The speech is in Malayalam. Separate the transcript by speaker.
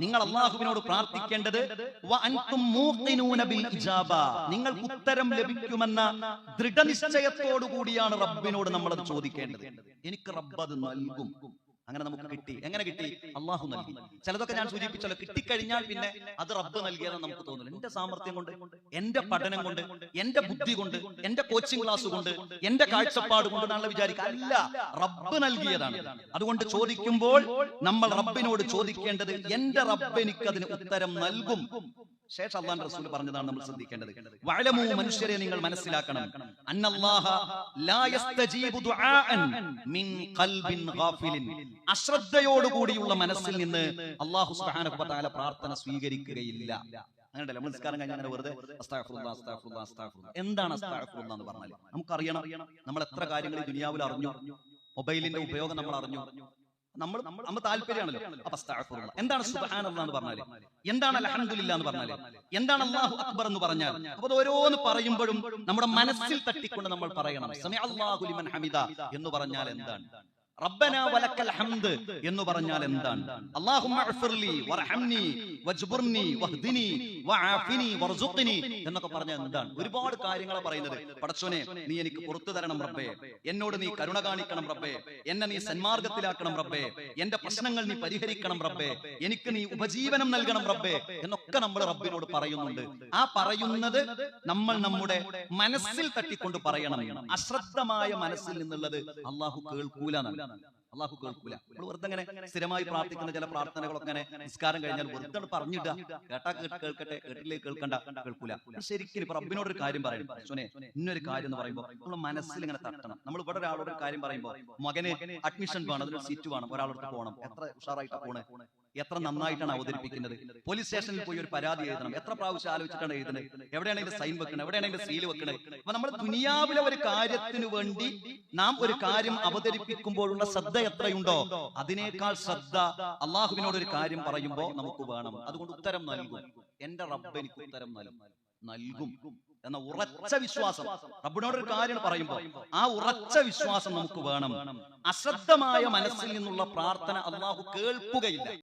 Speaker 1: നിങ്ങൾ അള്ളാഹുവിനോട് പ്രാർത്ഥിക്കേണ്ടത്. നിങ്ങൾക്ക് ഉത്തരം ലഭിക്കുമെന്ന ദൃഢനിശ്ചയത്തോടു കൂടിയാണ് റബ്ബിനോട് നമ്മൾ അത് ചോദിക്കേണ്ടത്. എനിക്ക് റബ്ബ് അത് നൽകും. അങ്ങനെ നമുക്ക് കിട്ടി. എങ്ങനെ കിട്ടി? അള്ളാഹു നൽകി. ചിലതൊക്കെ ഞാൻ സൂചിപ്പിച്ചല്ലോ കിട്ടിക്കഴിഞ്ഞാൽ പിന്നെ അത് റബ്ബ് നൽകിയതെന്ന് നമുക്ക് തോന്നുന്നു എന്റെ സാമർത്ഥ്യം കൊണ്ട് എന്റെ പഠനം കൊണ്ട് എന്റെ ബുദ്ധി കൊണ്ട് എന്റെ കോച്ചിങ് ക്ലാസ് കൊണ്ട് എന്റെ കാഴ്ചപ്പാട് കൊണ്ട് നമ്മൾ വിചാരിക്കുക. അല്ല റബ്ബ് നൽകിയതാണ്. അതുകൊണ്ട് ചോദിക്കുമ്പോൾ നമ്മൾ റബ്ബിനോട് ചോദിക്കേണ്ടത് എന്റെ റബ്ബ് എനിക്ക് അതിന് ഉത്തരം നൽകും. ശേഷം അള്ളാൻ റസൂൽ പറഞ്ഞതാണ് നമ്മൾ ശ്രദ്ധിക്കേണ്ടത്. വഅലമൂ മനുഷ്യരെ നിങ്ങൾ മനസ്സിലാക്കണം. അന്നല്ലാഹ ലാ യസ്തജീബു ദുആഅൻ മിൻ ഖൽബിൻ ഗാഫിലിൻ. അശ്രദ്ധയോടുകൂടിയുള്ള മനസ്സിൽ നിന്ന് അല്ലാഹു സുബ്ഹാനഹു വ തആല പ്രാർത്ഥന സ്വീകരിക്കുകയില്ല. അങ്ങനെ നമ്മൾ നിസ്കാരം കഴിഞ്ഞാൽ അങ്ങനെ വെറുതെ. എന്താണ് എന്ന് പറഞ്ഞാൽ നമുക്കറിയണം. നമ്മൾ എത്ര കാര്യങ്ങൾ ദുനിയാവിൽ അറിഞ്ഞു? മൊബൈലിന്റെ ഉപയോഗം നമ്മൾ അറിഞ്ഞു. നമ്മൾ നമ്മൾ താല്പര്യമാണല്ലോ. അപ്പൊ എന്താണ് സുബ്ഹാനല്ലാഹ് എന്ന് പറഞ്ഞാൽ എന്താണ് അൽഹംദുലില്ലാ എന്ന് പറഞ്ഞാൽ എന്താണ് അല്ലാഹു അക്ബർ എന്ന് പറഞ്ഞാൽ അപ്പൊ ഓരോന്ന് പറയുമ്പോഴും നമ്മുടെ മനസ്സിൽ തട്ടിക്കൊണ്ട് നമ്മൾ പറയണം. സമി അല്ലാഹു ലിമൻ ഹമിദ എന്ന് പറഞ്ഞാൽ എന്താണ്? റബ്ബന വലക്കൽ ഹംദ് എന്ന് പറഞ്ഞാൽ എന്താണ്? അല്ലാഹുമ്മ അഗ്ഫിർലി വർഹംനി വജ്ബുർനി വഹ്ദിനി വആഫിനി വർസുഖ്നി എന്നൊക്കെ പറഞ്ഞാൽ എന്താണ്? ഒരുപാട് കാര്യങ്ങളെ പറയുന്നത്. പടച്ചോനെ നീ എനിക്ക് പുറത്തു തരണം റബ്ബേ. എന്നോട് നീ കരുണ കാണിക്കണം റബ്ബേ. എന്നെ നീ സന്മാർഗത്തിലാക്കണം റബ്ബേ. എന്റെ പ്രശ്നങ്ങൾ നീ പരിഹരിക്കണം റബ്ബേ. എനിക്ക് നീ ഉപജീവനം നൽകണം റബ്ബേ. എന്നൊക്കെ നമ്മൾ റബ്ബിനോട് പറയുന്നുണ്ട്. ആ പറയുന്നത് നമ്മൾ നമ്മുടെ മനസ്സിൽ തട്ടിക്കൊണ്ട് പറയണം. അശ്രദ്ധമായ മനസ്സിൽ നിന്നുള്ളത് അള്ളാഹു കേൾക്കൂല എന്നാണ് അള്ളാഹു കേൾക്കൂല. നമ്മൾ വെറുതെ അങ്ങനെ സ്ഥിരമായി പ്രാർത്ഥിക്കുന്ന ചില പ്രാർത്ഥനകളൊക്കെ അങ്ങനെ നിസ്കാരം കഴിഞ്ഞാൽ വെറുതെ പറഞ്ഞിട്ട് കേട്ട് കേൾക്കട്ടെ കേട്ടില്ലേ കേൾക്കണ്ട. കേൾക്കൂല. ശരിക്കും ഇപ്പൊ റബ്ബിനോട് ഒരു കാര്യം പറയും. സുനെ ഇന്നൊരു കാര്യം എന്ന് പറയുമ്പോൾ നമ്മൾ മനസ്സിൽ ഇങ്ങനെ തട്ടണം. നമ്മൾ ഇവിടെ ഒരാളോട് ഒരു കാര്യം പറയുമ്പോൾ മകന് അഡ്മിഷൻ വേണം അതിനൊരു സീറ്റ് വേണം ഒരാളോട് പോകണം. എത്ര ഉഷാറായിട്ട് പോണേ? എത്ര നന്നായിട്ടാണ് അവതരിപ്പിക്കുന്നത്? പോലീസ് സ്റ്റേഷനിൽ പോയി ഒരു പരാതി എഴുതണം. എത്ര പ്രാവശ്യം ആലോചിച്ചിട്ടാണ് എഴുതുന്നത്? എവിടെയാണ് അതിന്റെ സൈൻ വെക്കണം എവിടെയാണ് അതിന്റെ സീൽ വെക്കണത്? അപ്പൊ നമ്മൾ ദുനിയാവിലെ ഒരു കാര്യത്തിനു വേണ്ടി നാം ഒരു കാര്യം അവതരിപ്പിക്കുമ്പോഴുള്ള ശ്രദ്ധ എത്രയുണ്ടോ? അതിനേക്കാൾ ശ്രദ്ധ അള്ളാഹുവിനോട് ഒരു കാര്യം പറയുമ്പോൾ നമുക്ക് വേണം. അതുകൊണ്ട് ഉത്തരം നൽകും. എന്റെ റബ്ബ് എനിക്ക് ഉത്തരം നൽകും. നൽകും. എന്ന ഉറച്ച വിശ്വാസം. റബ്ബിനോട് ഒരു കാര്യം പറയുമ്പോൾ ആ ഉറച്ച വിശ്വാസം നമുക്ക് വേണം. അശ്രദ്ധമായ മനസ്സിൽ നിന്നുള്ള പ്രാർത്ഥന അള്ളാഹു കേൾക്കുകയില്ല